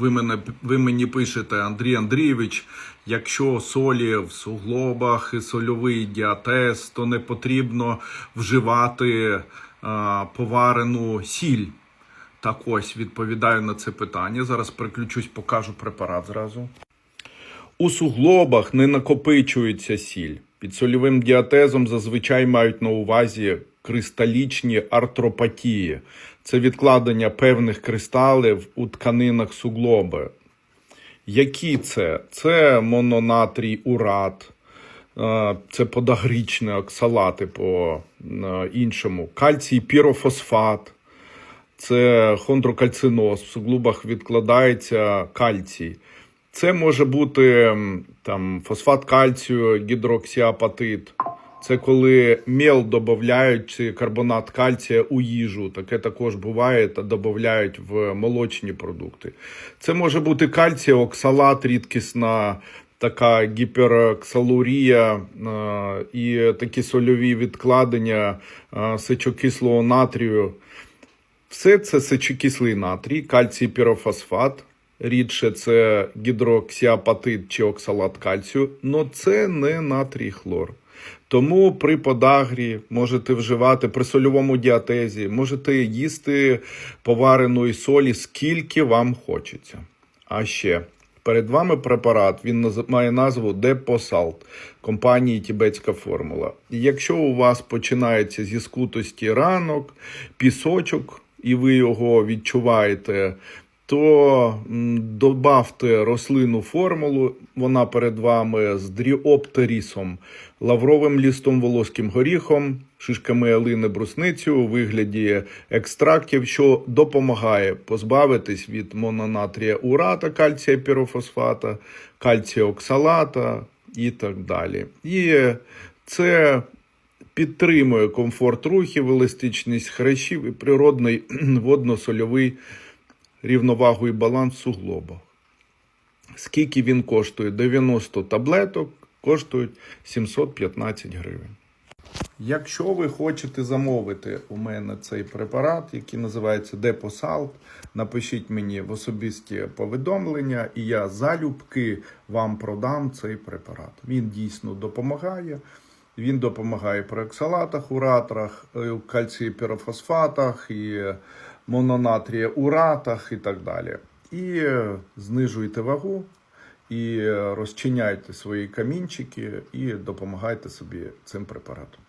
Ви, мене, ви мені пишете, Андрій Андрійович, якщо солі в суглобах і сольовий діатез, то не потрібно вживати а, поварену сіль. Так ось відповідаю на це питання. Зараз переключусь, покажу препарат зразу. У суглобах не накопичується сіль. Під сольовим діатезом зазвичай мають на увазі кристалічні артропатії. Це відкладення певних кристалів у тканинах суглоби. Які це? Це мононатрій урат, е, це подагрічні оксалати по е, іншому, кальцій пірофосфат, це хондрокальциноз, в суглобах відкладається кальцій. Це може бути там, фосфат кальцію, гідроксіапатит. Це коли мел додають чи карбонат кальція у їжу. Таке також буває та додають в молочні продукти. Це може бути кальцій, оксалат, рідкісна така гіпероксалурія е, і такі сольові відкладення е, сечокислого натрію. Все це сечокислий натрій, кальцій пірофосфат. Рідше це гідроксіапатит чи оксалат кальцію, але це не натрій хлор. Тому при подагрі можете вживати при сольовому діатезі, можете їсти повареної солі скільки вам хочеться. А ще перед вами препарат, він має назву Депосалт компанії Тібетська формула. Якщо у вас починається зі скутості ранок, пісочок, і ви його відчуваєте, то добавте рослинну формулу, вона перед вами з дріоптерісом, лавровим лістом, волоським горіхом, шишками алини, брусницю у вигляді екстрактів, що допомагає позбавитись від мононатрія урата, кальція пірофосфата, кальція оксалата і так далі. І це підтримує комфорт рухів, еластичність хрящів і природний водно-сольовий рівновагу і баланс в суглобах. Скільки він коштує? 90 таблеток коштують 715 гривень. Якщо ви хочете замовити у мене цей препарат, який називається Депосалт, напишіть мені в особисті повідомлення, і я залюбки вам продам цей препарат. Він дійсно допомагає. Він допомагає при оксалатах, уратрах, е, кальції пірофосфатах, і мононатрія уратах і так далі. І е, знижуйте вагу, і е, розчиняйте свої камінчики, і допомагайте собі цим препаратом.